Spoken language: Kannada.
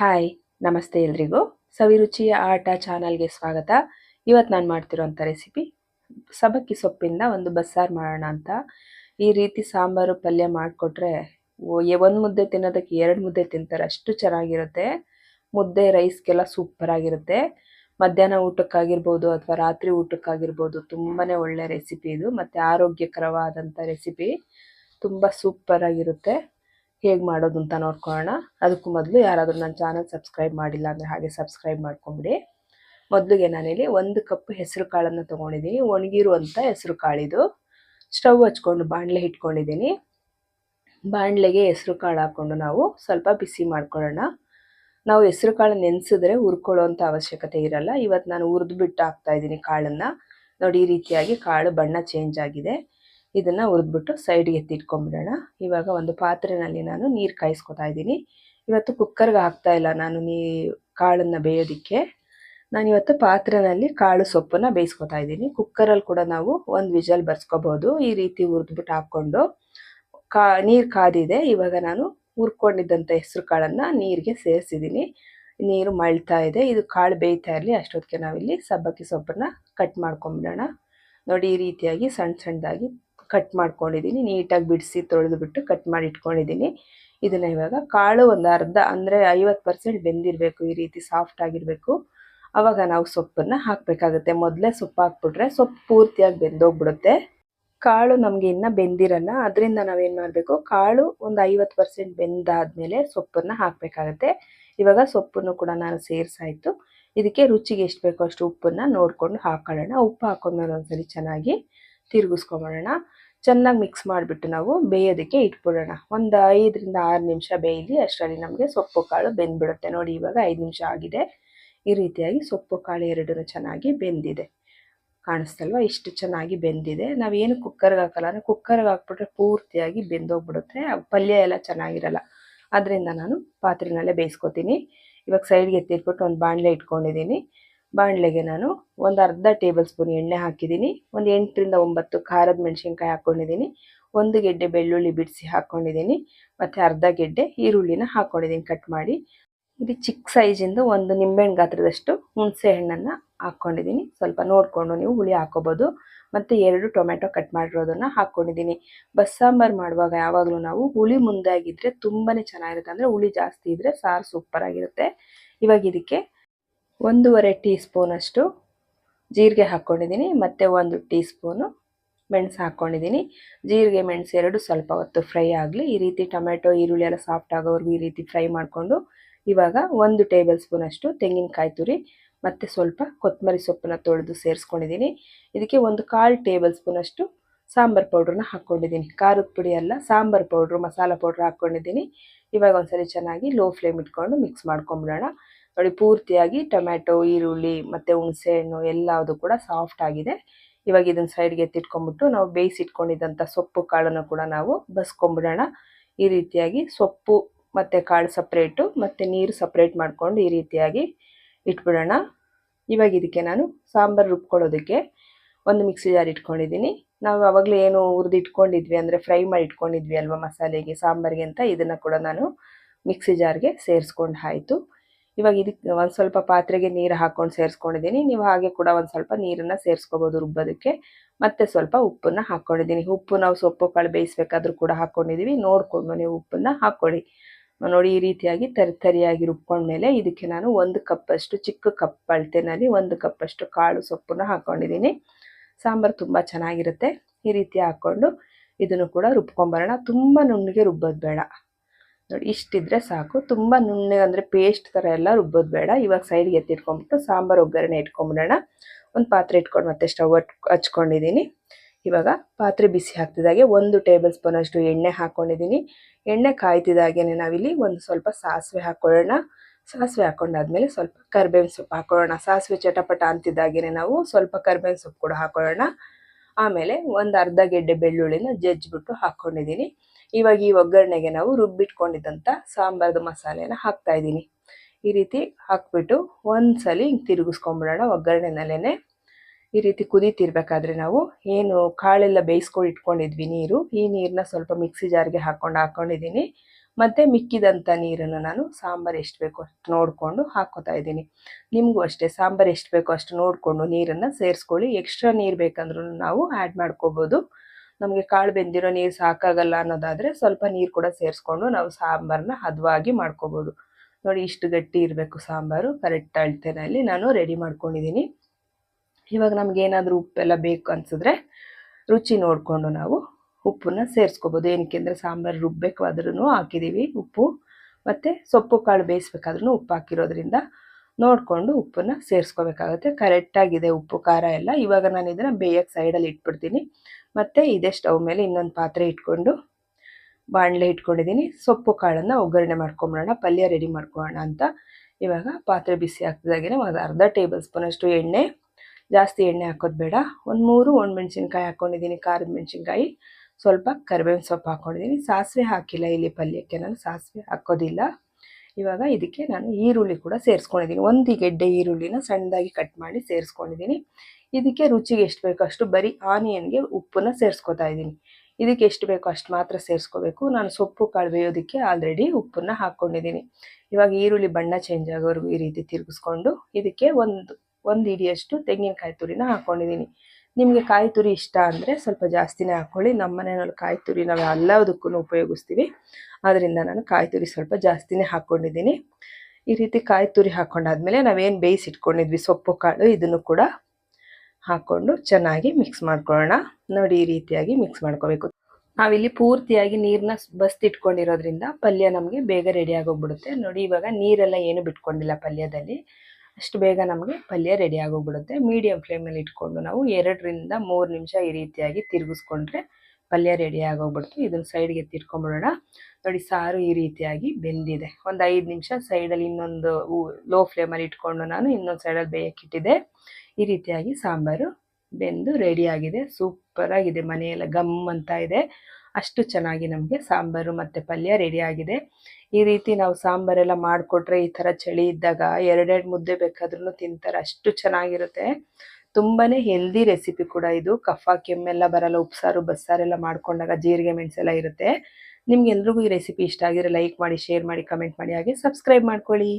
ಹಾಯ್, ನಮಸ್ತೆ ಎಲ್ರಿಗೂ. ಸವಿರುಚಿಯ ಆಟ ಚಾನಲ್ಗೆ ಸ್ವಾಗತ. ಇವತ್ತು ನಾನು ಮಾಡ್ತಿರೋಂಥ ರೆಸಿಪಿ ಸಬಕ್ಕಿ ಸೊಪ್ಪಿಂದ ಒಂದು ಬಸ್ಸಾರು ಮಾಡೋಣ ಅಂತ. ಈ ರೀತಿ ಸಾಂಬಾರು ಪಲ್ಯ ಮಾಡಿಕೊಟ್ರೆ ಒಂದು ಮುದ್ದೆ ತಿನ್ನೋದಕ್ಕೆ ಎರಡು ಮುದ್ದೆ ತಿಂತಾರೆ. ಅಷ್ಟು ಚೆನ್ನಾಗಿರುತ್ತೆ. ಮುದ್ದೆ, ರೈಸ್ಗೆಲ್ಲ ಸೂಪರ್ ಆಗಿರುತ್ತೆ ಮಧ್ಯಾಹ್ನ ಊಟಕ್ಕಾಗಿರ್ಬೋದು ಅಥವಾ ರಾತ್ರಿ ಊಟಕ್ಕಾಗಿರ್ಬೋದು ತುಂಬಾ ಒಳ್ಳೆ ರೆಸಿಪಿ ಇದು. ಮತ್ತು ಆರೋಗ್ಯಕರವಾದಂಥ ರೆಸಿಪಿ. ತುಂಬ ಸೂಪರ್ ಆಗಿರುತ್ತೆ ಹೇಗೆ ಮಾಡೋದು ಅಂತ ನೋಡ್ಕೊಳ್ಳೋಣ. ಅದಕ್ಕೂ ಮೊದಲು ಯಾರಾದರೂ ನನ್ನ ಚಾನಲ್ ಸಬ್ಸ್ಕ್ರೈಬ್ ಮಾಡಿಲ್ಲ ಅಂದರೆ ಹಾಗೆ ಸಬ್ಸ್ಕ್ರೈಬ್ ಮಾಡ್ಕೊಂಬಿಡಿ. ಮೊದಲಿಗೆ ನಾನಿಲ್ಲಿ ಒಂದು ಕಪ್ ಹೆಸರು ಕಾಳನ್ನು ತೊಗೊಂಡಿದ್ದೀನಿ. ಒಣಗಿರುವಂಥ ಹೆಸರು ಕಾಳಿದು. ಸ್ಟವ್ ಹಚ್ಕೊಂಡು ಬಾಣಲೆ ಇಟ್ಕೊಂಡಿದ್ದೀನಿ. ಬಾಣಲೆಗೆ ಹೆಸರು ಕಾಳು ಹಾಕ್ಕೊಂಡು ನಾವು ಸ್ವಲ್ಪ ಬಿಸಿ ಮಾಡ್ಕೊಳ್ಳೋಣ. ನಾವು ಹೆಸರು ಕಾಳು ನೆನೆಸಿದ್ರೆ ಹುರ್ಕೊಳ್ಳೋವಂಥ ಅವಶ್ಯಕತೆ ಇರಲ್ಲ. ಇವತ್ತು ನಾನು ಹುರಿದು ಬಿಟ್ಟು ಹಾಕ್ತಾ ಇದ್ದೀನಿ ಕಾಳನ್ನು. ನೋಡಿ, ಈ ರೀತಿಯಾಗಿ ಕಾಳು ಬಣ್ಣ ಚೇಂಜ್ ಆಗಿದೆ. ಇದನ್ನು ಹುರಿದ್ಬಿಟ್ಟು ಸೈಡ್ಗೆ ಎತ್ತಿಟ್ಕೊಂಡ್ಬಿಡೋಣ ಇವಾಗ ಒಂದು ಪಾತ್ರೆನಲ್ಲಿ ನಾನು ನೀರು ಕಾಯಿಸ್ಕೊತಾ ಇದ್ದೀನಿ. ಇವತ್ತು ಕುಕ್ಕರ್ಗೆ ಹಾಕ್ತಾ ಇಲ್ಲ ನಾನು ನೀ, ಕಾಳನ್ನು ಬೇಯೋದಕ್ಕೆ. ನಾನು ಇವತ್ತು ಪಾತ್ರೆನಲ್ಲಿ ಕಾಳು ಸೊಪ್ಪನ್ನು ಬೇಯಿಸ್ಕೊತಾ ಇದ್ದೀನಿ. ಕುಕ್ಕರಲ್ಲಿ ಕೂಡ ನಾವು ಒಂದು ವಿಜಲ್ ಬರ್ಸ್ಕೋಬೋದು. ಈ ರೀತಿ ಹುರಿದ್ಬಿಟ್ಟು ಹಾಕ್ಕೊಂಡು ಕಾ, ನೀರು ಕಾದಿದೆ. ಇವಾಗ ನಾನು ಹುರ್ಕೊಂಡಿದ್ದಂಥ ಹೆಸರು ಕಾಳನ್ನು ನೀರಿಗೆ ಸೇರಿಸಿದ್ದೀನಿ. ನೀರು ಮಳ್ತಾ ಇದೆ. ಇದು ಕಾಳು ಬೇಯ್ತಾ ಇರಲಿ, ಅಷ್ಟೊತ್ತಿಗೆ ನಾವಿಲ್ಲಿ ಸಬ್ಬಕ್ಕಿ ಸೊಪ್ಪನ್ನು ಕಟ್ ಮಾಡ್ಕೊಂಬಿಡೋಣ. ನೋಡಿ ಈ ರೀತಿಯಾಗಿ ಸಣ್ಣ ಸಣ್ಣದಾಗಿ ಕಟ್ ಮಾಡ್ಕೊಂಡಿದ್ದೀನಿ, ನೀಟಾಗಿ ಬಿಡಿಸಿ ತೊಳೆದು ಬಿಟ್ಟು ಕಟ್ ಮಾಡಿ ಇಟ್ಕೊಂಡಿದ್ದೀನಿ. ಇದನ್ನು ಇವಾಗ ಕಾಳು ಒಂದು ಅರ್ಧ, ಅಂದರೆ ಐವತ್ತು ಪರ್ಸೆಂಟ್ ಬೆಂದಿರಬೇಕು, ಈ ರೀತಿ ಸಾಫ್ಟ್ ಆಗಿರಬೇಕು. ಆವಾಗ ನಾವು ಸೊಪ್ಪನ್ನು ಹಾಕಬೇಕಾಗುತ್ತೆ. ಮೊದಲೇ ಸೊಪ್ಪು ಹಾಕ್ಬಿಟ್ರೆ ಸೊಪ್ಪು ಪೂರ್ತಿಯಾಗಿ ಬೆಂದೋಗ್ಬಿಡುತ್ತೆ. ಕಾಳು ನಮಗೆ ಇನ್ನೂ ಬೆಂದಿರಲ್ಲ, ಅದರಿಂದ ನಾವೇನು ಮಾಡಬೇಕು? ಕಾಳು ಒಂದು ಐವತ್ತು ಪರ್ಸೆಂಟ್ ಬೆಂದಾದಮೇಲೆ ಸೊಪ್ಪನ್ನು ಹಾಕಬೇಕಾಗತ್ತೆ. ಇವಾಗ ಸೊಪ್ಪನ್ನು ಕೂಡ ನಾನು ಸೇರಿಸಾಯಿತು. ಇದಕ್ಕೆ ರುಚಿಗೆ ಎಷ್ಟು ಬೇಕೋ ಅಷ್ಟು ಉಪ್ಪನ್ನು ನೋಡಿಕೊಂಡು ಹಾಕೊಳ್ಳೋಣ. ಉಪ್ಪು ಹಾಕೊಂಡ್ಮೇಲೆ ಒಂದ್ಸಲಿ ಚೆನ್ನಾಗಿ ತಿರುಗಿಸ್ಕೊಂಬಿಡೋಣ ಚೆನ್ನಾಗಿ ಮಿಕ್ಸ್ ಮಾಡಿಬಿಟ್ಟು ನಾವು ಬೇಯೋದಕ್ಕೆ ಇಟ್ಬಿಡೋಣ. ಒಂದು ಐದರಿಂದ ಆರು ನಿಮಿಷ ಬೇಯಲಿ ಅಷ್ಟರಲ್ಲಿ ನಮಗೆ ಸೊಪ್ಪು ಕಾಳು ಬೆಂದ್ಬಿಡುತ್ತೆ. ನೋಡಿ ಇವಾಗ ಐದು ನಿಮಿಷ ಆಗಿದೆ. ಈ ರೀತಿಯಾಗಿ ಸೊಪ್ಪು ಕಾಳು ಎರಡೂ ಚೆನ್ನಾಗಿ ಬೆಂದಿದೆ. ಕಾಣಿಸ್ತಲ್ವ? ಇಷ್ಟು ಚೆನ್ನಾಗಿ ಬೆಂದಿದೆ. ನಾವೇನು ಕುಕ್ಕರ್ಗೆ ಹಾಕಲ್ಲ. ಅಂದರೆ ಕುಕ್ಕರ್ಗೆ ಹಾಕ್ಬಿಟ್ರೆ ಪೂರ್ತಿಯಾಗಿ ಬೆಂದೋಗ್ಬಿಡುತ್ತೆ. ಪಲ್ಯ ಎಲ್ಲ ಚೆನ್ನಾಗಿರಲ್ಲ. ಅದರಿಂದ ನಾನು ಪಾತ್ರೆನಲ್ಲೇ ಬೇಯಿಸ್ಕೊತೀನಿ. ಇವಾಗ ಸೈಡ್ಗೆ ಎತ್ತಿಟ್ಬಿಟ್ಟು ಒಂದು ಬಾಣಲೆ ಇಟ್ಕೊಂಡಿದ್ದೀನಿ ಬಾಣಲೆಗೆ ನಾನು ಒಂದು ಅರ್ಧ ಟೇಬಲ್ ಸ್ಪೂನ್ ಎಣ್ಣೆ ಹಾಕಿದ್ದೀನಿ, ಒಂದು ಎಂಟರಿಂದ ಒಂಬತ್ತು ಖಾರದ ಮೆಣಸಿನ್ಕಾಯಿ ಹಾಕ್ಕೊಂಡಿದ್ದೀನಿ ಒಂದು ಗೆಡ್ಡೆ ಬೆಳ್ಳುಳ್ಳಿ ಬಿಡಿಸಿ ಹಾಕ್ಕೊಂಡಿದ್ದೀನಿ ಮತ್ತು ಅರ್ಧ ಗೆಡ್ಡೆ ಈರುಳ್ಳಿನ ಹಾಕ್ಕೊಂಡಿದ್ದೀನಿ ಕಟ್ ಮಾಡಿ. ಇದು ಚಿಕ್ಕ ಸೈಜಿಂದು ಒಂದು ನಿಂಬೆಹಣ್ಣು ಗಾತ್ರದಷ್ಟು ಹುಣಸೆ ಹಣ್ಣನ್ನು ಹಾಕ್ಕೊಂಡಿದ್ದೀನಿ ಸ್ವಲ್ಪ ನೋಡಿಕೊಂಡು ನೀವು ಹುಳಿ ಹಾಕೋಬೋದು. ಮತ್ತು ಎರಡು ಟೊಮೆಟೊ ಕಟ್ ಮಾಡಿರೋದನ್ನು ಹಾಕ್ಕೊಂಡಿದ್ದೀನಿ ಬಸ್ಸಾಂಬಾರು ಮಾಡುವಾಗ ಯಾವಾಗಲೂ ನಾವು ಹುಳಿ ಮುಂದಾಗಿದ್ದರೆ ತುಂಬಾ ಚೆನ್ನಾಗಿರುತ್ತೆ. ಅಂದರೆ ಹುಳಿ ಜಾಸ್ತಿ ಇದ್ದರೆ ಸಾರು ಸೂಪರಾಗಿರುತ್ತೆ. ಇವಾಗ ಇದಕ್ಕೆ ಒಂದೂವರೆ ಟೀ ಸ್ಪೂನಷ್ಟು ಜೀರಿಗೆ ಹಾಕ್ಕೊಂಡಿದ್ದೀನಿ, ಮತ್ತು ಒಂದು ಟೀ ಸ್ಪೂನು ಮೆಣಸು ಹಾಕ್ಕೊಂಡಿದ್ದೀನಿ. ಜೀರಿಗೆ, ಮೆಣಸು ಎರಡು ಸ್ವಲ್ಪ ಹೊತ್ತು ಫ್ರೈ ಆಗಲಿ. ಈ ರೀತಿ ಟೊಮೆಟೊ ಈರುಳ್ಳಿ ಎಲ್ಲ ಸಾಫ್ಟ್ ಆಗೋವರೆಗೂ ಈ ರೀತಿ ಫ್ರೈ ಮಾಡಿಕೊಂಡು ಇವಾಗ ಒಂದು ಟೇಬಲ್ ಸ್ಪೂನಷ್ಟು ತೆಂಗಿನಕಾಯಿ ತುರಿ, ಮತ್ತು ಸ್ವಲ್ಪ ಕೊತ್ತಂಬರಿ ಸೊಪ್ಪನ್ನ ತೊಳೆದು ಸೇರಿಸ್ಕೊಂಡಿದ್ದೀನಿ. ಇದಕ್ಕೆ ಒಂದು ಕಾಲು ಟೇಬಲ್ ಸ್ಪೂನಷ್ಟು ಸಾಂಬಾರು ಪೌಡ್ರನ್ನ ಹಾಕ್ಕೊಂಡಿದ್ದೀನಿ. ಖಾರದ ಪುಡಿ ಅಲ್ಲ, ಸಾಂಬಾರು ಪೌಡ್ರು, ಮಸಾಲೆ ಪೌಡ್ರ್ ಹಾಕ್ಕೊಂಡಿದ್ದೀನಿ. ಇವಾಗ ಒಂದ್ಸರಿ ಚೆನ್ನಾಗಿ ಲೋ ಫ್ಲೇಮ್ ಇಟ್ಕೊಂಡು ಮಿಕ್ಸ್ ಮಾಡ್ಕೊಂಬಿಡೋಣ. ನೋಡಿ, ಪೂರ್ತಿಯಾಗಿ ಟೊಮ್ಯಾಟೊ, ಈರುಳ್ಳಿ ಮತ್ತು ಹುಣಸೆಹಣ್ಣು ಎಲ್ಲದು ಕೂಡ ಸಾಫ್ಟ್ ಆಗಿದೆ. ಇವಾಗ ಇದನ್ನು ಸೈಡ್ಗೆ ಎತ್ತಿಟ್ಕೊಂಡ್ಬಿಟ್ಟು ನಾವು ಬೇಯಿಸಿಟ್ಕೊಂಡಿದ್ದಂಥ ಸೊಪ್ಪು ಕಾಳನ್ನು ಕೂಡ ನಾವು ಬಸ್ಕೊಂಬಿಡೋಣ. ಈ ರೀತಿಯಾಗಿ ಸೊಪ್ಪು ಮತ್ತು ಕಾಳು ಸಪ್ರೇಟು ಮತ್ತು ನೀರು ಸಪ್ರೇಟ್ ಮಾಡಿಕೊಂಡು ಈ ರೀತಿಯಾಗಿ ಇಟ್ಬಿಡೋಣ. ಇವಾಗ ಇದಕ್ಕೆ ನಾನು ಸಾಂಬಾರು ರುಬ್ಕೊಳ್ಳೋದಕ್ಕೆ ಒಂದು ಮಿಕ್ಸಿ ಜಾರ್ ಇಟ್ಕೊಂಡಿದ್ದೀನಿ. ನಾವು ಅವಾಗಲೇ ಏನು ಹುರಿದು ಇಟ್ಕೊಂಡಿದ್ವಿ ಅಂದರೆ ಫ್ರೈ ಮಾಡಿ ಇಟ್ಕೊಂಡಿದ್ವಿ ಅಲ್ವಾ ಮಸಾಲೆಗೆ, ಸಾಂಬಾರಿಗೆ ಅಂತ ಇದನ್ನು ಕೂಡ ನಾನು ಮಿಕ್ಸಿ ಜಾರ್ಗೆ ಸೇರಿಸ್ಕೊಂಡು ಆಯಿತು. ಇವಾಗ ಇದಕ್ಕೆ ಒಂದು ಸ್ವಲ್ಪ ಪಾತ್ರೆಗೆ ನೀರು ಹಾಕ್ಕೊಂಡು ಸೇರಿಸ್ಕೊಂಡಿದ್ದೀನಿ ನೀವು ಹಾಗೆ ಕೂಡ ಒಂದು ಸ್ವಲ್ಪ ನೀರನ್ನು ಸೇರಿಸ್ಕೋಬೋದು ರುಬ್ಬೋದಕ್ಕೆ. ಮತ್ತು ಸ್ವಲ್ಪ ಉಪ್ಪನ್ನು ಹಾಕ್ಕೊಂಡಿದ್ದೀನಿ ಉಪ್ಪು ನಾವು ಸೊಪ್ಪು, ಕಾಳು ಬೇಯಿಸ್ಬೇಕಾದ್ರೂ ಕೂಡ ಹಾಕ್ಕೊಂಡಿದ್ದೀವಿ ನೋಡಿಕೊಂಡು ನೀವು ಉಪ್ಪನ್ನು ಹಾಕ್ಕೊಳ್ಳಿ ನೋಡಿ ಈ ರೀತಿಯಾಗಿ ತರಿ ತರಿಯಾಗಿ ರುಬ್ಕೊಂಡ್ಮೇಲೆ ಇದಕ್ಕೆ ನಾನು ಒಂದು ಕಪ್ಪಷ್ಟು, ಚಿಕ್ಕ ಕಪ್ ಅಳತೆನಲ್ಲಿ ಒಂದು ಕಪ್ಪಷ್ಟು ಕಾಳು ಸೊಪ್ಪನ್ನು ಹಾಕ್ಕೊಂಡಿದ್ದೀನಿ ಸಾಂಬಾರು ತುಂಬ ಚೆನ್ನಾಗಿರುತ್ತೆ. ಈ ರೀತಿ ಹಾಕ್ಕೊಂಡು ಇದನ್ನು ಕೂಡ ರುಬ್ಕೊಂಬರೋಣ. ತುಂಬ ನುಣ್ಣಗೆ ರುಬ್ಬೋದು ಬೇಡ. ನೋಡಿ, ಇಷ್ಟಿದ್ರೆ ಸಾಕು. ತುಂಬ ನುಣ್ಣಗೆ ಅಂದರೆ ಪೇಸ್ಟ್ ಥರ ಎಲ್ಲ ರುಬ್ಬೋದು ಬೇಡ. ಇವಾಗ ಸೈಡ್ಗೆ ಎತ್ತಿಟ್ಕೊಂಬಿಟ್ಟು ಸಾಂಬಾರು, ಒಗ್ಗರಣೆ ಇಟ್ಕೊಂಬಿಡೋಣ. ಒಂದು ಪಾತ್ರೆ ಇಟ್ಕೊಂಡು ಮತ್ತೆ ಸ್ಟವ್ ಹಚ್ಕೊಂಡಿದ್ದೀನಿ ಇವಾಗ ಪಾತ್ರೆ ಬಿಸಿ ಹಾಕ್ತಿದ್ದಾಗೆ ಒಂದು ಟೇಬಲ್ ಸ್ಪೂನಷ್ಟು ಎಣ್ಣೆ ಹಾಕ್ಕೊಂಡಿದ್ದೀನಿ ಎಣ್ಣೆ ಕಾಯ್ತಿದ್ದಾಗೆ ನಾವಿಲ್ಲಿ ಒಂದು ಸ್ವಲ್ಪ ಸಾಸಿವೆ ಹಾಕ್ಕೊಳ್ಳೋಣ ಸಾಸಿವೆ ಹಾಕ್ಕೊಂಡಾದ್ಮೇಲೆ ಸ್ವಲ್ಪ ಕರ್ಬೇವಿನ ಸೊಪ್ಪು ಹಾಕೊಳ್ಳೋಣ. ಸಾಸಿವೆ ಚಟಪಟ ಅಂತಿದ್ದಾಗೇ ನಾವು, ಸ್ವಲ್ಪ ಕರ್ಬೇವಿನ ಸೊಪ್ಪು ಕೂಡ ಹಾಕೊಳ್ಳೋಣ. ಆಮೇಲೆ ಒಂದು ಅರ್ಧ ಗೆಡ್ಡೆ ಬೆಳ್ಳುಳ್ಳಿನ ಜಜ್ಜಿಬಿಟ್ಟು ಹಾಕ್ಕೊಂಡಿದ್ದೀನಿ ಇವಾಗ ಈ ಒಗ್ಗರಣೆಗೆ ನಾವು ರುಬ್ಬಿಟ್ಕೊಂಡಿದ್ದಂಥ ಸಾಂಬಾರದ ಮಸಾಲೆನ ಹಾಕ್ತಾ ಇದ್ದೀನಿ. ಈ ರೀತಿ ಹಾಕ್ಬಿಟ್ಟು ಒಂದ್ಸಲಿ ಹಿಂಗೆ ತಿರುಗಿಸ್ಕೊಂಬಿಡೋಣ ಒಗ್ಗರಣೆನಲ್ಲೇ ಈ ರೀತಿ ಕುದೀತಿರ್ಬೇಕಾದ್ರೆ ನಾವು ಏನು ಕಾಳೆಲ್ಲ ಬೇಯಿಸ್ಕೊಂಡು ಇಟ್ಕೊಂಡಿದ್ವಿ ನೀರು, ಈ ನೀರನ್ನ ಸ್ವಲ್ಪ ಮಿಕ್ಸಿ ಜಾರ್ಗೆ ಹಾಕ್ಕೊಂಡು ಹಾಕ್ಕೊಂಡಿದ್ದೀನಿ ಮತ್ತು ಮಿಕ್ಕಿದಂಥ ನೀರನ್ನು ನಾನು ಸಾಂಬಾರು ಎಷ್ಟು ಬೇಕೋ ಅಷ್ಟು ನೋಡಿಕೊಂಡು ಹಾಕ್ಕೋತಾ ಇದ್ದೀನಿ. ನಿಮಗೂ ಅಷ್ಟೇ ಸಾಂಬಾರು ಎಷ್ಟು ಬೇಕೋ ಅಷ್ಟು ನೋಡಿಕೊಂಡು ನೀರನ್ನು ಸೇರಿಸ್ಕೊಳ್ಳಿ. ಎಕ್ಸ್ಟ್ರಾ ನೀರು ಬೇಕಂದ್ರೂ ನಾವು ಆ್ಯಡ್ ಮಾಡ್ಕೋಬೋದು. ನಮಗೆ ಕಾಳು ಬೆಂದಿರೋ ನೀರು ಸಾಕಾಗಲ್ಲ ಅನ್ನೋದಾದರೆ ಸ್ವಲ್ಪ ನೀರು ಕೂಡ ಸೇರಿಸ್ಕೊಂಡು ನಾವು ಸಾಂಬಾರನ್ನ ಹದವಾಗಿ ಮಾಡ್ಕೋಬೋದು. ನೋಡಿ ಇಷ್ಟು ಗಟ್ಟಿ ಇರಬೇಕು ಸಾಂಬಾರು ಕರೆಕ್ಟ್ ಅಳ್ತೆನಲ್ಲಿ ನಾನು ರೆಡಿ ಮಾಡ್ಕೊಂಡಿದ್ದೀನಿ ಇವಾಗ ನಮಗೇನಾದರೂ ಉಪ್ಪೆಲ್ಲ ಬೇಕು ಅನಿಸಿದ್ರೆ ರುಚಿ ನೋಡಿಕೊಂಡು ನಾವು ಉಪ್ಪನ್ನ ಸೇರಿಸ್ಕೋಬೋದು. ಏನಕ್ಕೆ ಅಂದರೆ ಸಾಂಬಾರು ರುಬ್ಬೇಕಾದ್ರೂ ಹಾಕಿದ್ದೀವಿ ಉಪ್ಪು, ಮತ್ತು ಸೊಪ್ಪು ಕಾಳು ಬೇಯಿಸ್ಬೇಕಾದ್ರೂ ಉಪ್ಪು ಹಾಕಿರೋದ್ರಿಂದ ನೋಡಿಕೊಂಡು ಉಪ್ಪನ್ನು ಸೇರಿಸ್ಕೋಬೇಕಾಗುತ್ತೆ. ಕರೆಕ್ಟಾಗಿದೆ ಉಪ್ಪು, ಖಾರ ಎಲ್ಲ. ಇವಾಗ ನಾನು ಇದನ್ನು ಬೇಯಕ್ಕೆ ಸೈಡಲ್ಲಿ ಇಟ್ಬಿಡ್ತೀನಿ. ಮತ್ತು ಇದೇ ಸ್ಟವ್ ಮೇಲೆ ಇನ್ನೊಂದು ಪಾತ್ರೆ ಇಟ್ಕೊಂಡು ಬಾಣಲೆ ಇಟ್ಕೊಂಡಿದ್ದೀನಿ. ಸೊಪ್ಪು ಕಾಳನ್ನು ಒಗ್ಗರಣೆ ಮಾಡ್ಕೊಂಬಿಡೋಣ ಪಲ್ಯ ರೆಡಿ ಮಾಡ್ಕೊಳ್ಳೋಣ ಅಂತ. ಇವಾಗ ಪಾತ್ರೆ ಬಿಸಿ ಆಗ್ತಿದ್ದಾಗೆ ಒಂದು ಅರ್ಧ ಟೇಬಲ್ ಸ್ಪೂನಷ್ಟು ಎಣ್ಣೆ, ಜಾಸ್ತಿ ಎಣ್ಣೆ ಹಾಕೋದು ಬೇಡ. ಒಂದು ಮೂರು ಮೆಣಸಿನ್ಕಾಯಿ ಹಾಕ್ಕೊಂಡಿದ್ದೀನಿ ಖಾರದ ಮೆಣಸಿನ್ಕಾಯಿ. ಸ್ವಲ್ಪ ಕರಿಬೇವಿನ ಸೊಪ್ಪು ಹಾಕ್ಕೊಂಡಿದ್ದೀನಿ ಸಾಸಿವೆ ಹಾಕಿಲ್ಲ ಇಲ್ಲಿ ಪಲ್ಯಕ್ಕೆ, ನಾನು ಸಾಸಿವೆ ಹಾಕೋದಿಲ್ಲ. ಇವಾಗ ಇದಕ್ಕೆ ನಾನು ಈರುಳ್ಳಿ ಕೂಡ ಸೇರಿಸ್ಕೊಂಡಿದ್ದೀನಿ. ಒಂದು ಗೆಡ್ಡೆ ಈರುಳ್ಳಿನ ಸಣ್ಣದಾಗಿ ಕಟ್ ಮಾಡಿ ಸೇರಿಸ್ಕೊಂಡಿದ್ದೀನಿ. ಇದಕ್ಕೆ ರುಚಿಗೆ ಎಷ್ಟು ಬೇಕೋ ಅಷ್ಟು ಬರೀ ಆನಿಯನ್ಗೆ ಉಪ್ಪನ್ನ ಸೇರಿಸ್ಕೊತಾ ಇದ್ದೀನಿ. ಇದಕ್ಕೆ ಎಷ್ಟು ಬೇಕೋ ಅಷ್ಟು ಮಾತ್ರ ಸೇರಿಸ್ಕೋಬೇಕು. ನಾನು ಸೊಪ್ಪು, ಕಾಳು ಬೇಯೋದಕ್ಕೆ ಆಲ್ರೆಡಿ ಉಪ್ಪನ್ನ ಹಾಕ್ಕೊಂಡಿದ್ದೀನಿ. ಇವಾಗ ಈರುಳ್ಳಿ ಬಣ್ಣ ಚೇಂಜ್ ಆಗೋವರೆಗೂ ಈ ರೀತಿ ತಿರುಗಿಸ್ಕೊಂಡು ಇದಕ್ಕೆ ಒಂದು ಒಂದು ಇಡಿಯಷ್ಟು ತೆಂಗಿನಕಾಯಿ ತುರಿನ ಹಾಕ್ಕೊಂಡಿದ್ದೀನಿ. ನಿಮಗೆ ಕಾಯಿ ತುರಿ ಇಷ್ಟ ಅಂದರೆ ಸ್ವಲ್ಪ ಜಾಸ್ತಿನೇ ಹಾಕ್ಕೊಳ್ಳಿ. ನಮ್ಮ ಮನೆಯಲ್ಲಿ ಕಾಯಿ ತುರಿ ನಾವು ಎಲ್ಲದಕ್ಕೂ ಉಪಯೋಗಿಸ್ತೀವಿ. ಆದ್ದರಿಂದ ನಾನು ಕಾಯಿ ತುರಿ ಸ್ವಲ್ಪ ಜಾಸ್ತಿನೇ ಹಾಕ್ಕೊಂಡಿದ್ದೀನಿ. ಈ ರೀತಿ ಕಾಯಿ ತುರಿ ಹಾಕ್ಕೊಂಡಾದ್ಮೇಲೆ ನಾವೇನು ಬೇಯಿಸಿಟ್ಕೊಂಡಿದ್ವಿ, ಸೊಪ್ಪು, ಕಾಳು, ಇದನ್ನು ಕೂಡ ಹಾಕ್ಕೊಂಡು ಚೆನ್ನಾಗಿ ಮಿಕ್ಸ್ ಮಾಡ್ಕೊಳ್ಳೋಣ. ನೋಡಿ, ಈ ರೀತಿಯಾಗಿ ಮಿಕ್ಸ್ ಮಾಡ್ಕೋಬೇಕು. ನಾವಿಲ್ಲಿ ಪೂರ್ತಿಯಾಗಿ ನೀರನ್ನ ಬಸ್ತಿಟ್ಕೊಂಡಿರೋದ್ರಿಂದ ಪಲ್ಯ ನಮಗೆ ಬೇಗ ರೆಡಿ ಆಗೋಗ್ಬಿಡುತ್ತೆ. ನೋಡಿ, ಇವಾಗ ನೀರೆಲ್ಲ ಏನು ಬಿಟ್ಕೊಂಡಿಲ್ಲ ಪಲ್ಯದಲ್ಲಿ. ಅಷ್ಟು ಬೇಗ ನಮಗೆ ಪಲ್ಯ ರೆಡಿ ಆಗೋಗ್ಬಿಡುತ್ತೆ. ಮೀಡಿಯಂ ಫ್ಲೇಮಲ್ಲಿ ಇಟ್ಕೊಂಡು ನಾವು ಎರಡರಿಂದ ಮೂರು ನಿಮಿಷ ಈ ರೀತಿಯಾಗಿ ತಿರುಗಿಸ್ಕೊಂಡ್ರೆ ಪಲ್ಯ ರೆಡಿ ಆಗೋಗ್ಬಿಡ್ತು. ಇದನ್ನು ಸೈಡ್ಗೆ ಬಿಡೋಣ ನೋಡಿ ಸಾರು ಈ ರೀತಿಯಾಗಿ ಬೆಂದಿದೆ. ಒಂದು ಐದು ನಿಮಿಷ ಸೈಡಲ್ಲಿ ಇನ್ನೊಂದು ಲೋ ಫ್ಲೇಮಲ್ಲಿ ಇಟ್ಕೊಂಡು ನಾನು ಇನ್ನೊಂದು ಸೈಡಲ್ಲಿ ಬೇಯಕ್ಕಿಟ್ಟಿದ್ದೆ ಈ ರೀತಿಯಾಗಿ ಸಾಂಬಾರು ಬೆಂದು ರೆಡಿಯಾಗಿದೆ ಸೂಪರಾಗಿದೆ ಮನೆಯೆಲ್ಲ ಗಮ್ ಅಂತ ಇದೆ. ಅಷ್ಟು ಚೆನ್ನಾಗಿ ನಮಗೆ ಸಾಂಬಾರು ಮತ್ತು ಪಲ್ಯ ರೆಡಿಯಾಗಿದೆ ಈ ರೀತಿ ನಾವು ಸಾಂಬಾರೆಲ್ಲ ಮಾಡಿಕೊಟ್ರೆ ಈ ಥರ ಚಳಿ ಇದ್ದಾಗ ಎರಡೆರಡು ಮುದ್ದೆ ಬೇಕಾದ್ರೂ ತಿಂತಾರೆ. ಅಷ್ಟು ಚೆನ್ನಾಗಿರುತ್ತೆ. ತುಂಬಾ ಹೆಲ್ದಿ ರೆಸಿಪಿ ಕೂಡ ಇದು. ಕಫ ಕೆಮ್ಮೆಲ್ಲ ಬರಲ್ಲ ಉಪ್ಸಾರು ಬಸ್ಸಾರೆಲ್ಲ ಮಾಡ್ಕೊಂಡಾಗ ಜೀರಿಗೆ ಮೆಣಸೆಲ್ಲ ಇರುತ್ತೆ. ನಿಮ್ಗೆ ಎಲ್ರಿಗೂ ಈ ರೆಸಿಪಿ ಇಷ್ಟ ಆಗಿರೋ ಲೈಕ್ ಮಾಡಿ ಶೇರ್ ಮಾಡಿ ಕಮೆಂಟ್ ಮಾಡಿ ಹಾಗೆ ಸಬ್ಸ್ಕ್ರೈಬ್ ಮಾಡ್ಕೊಳ್ಳಿ.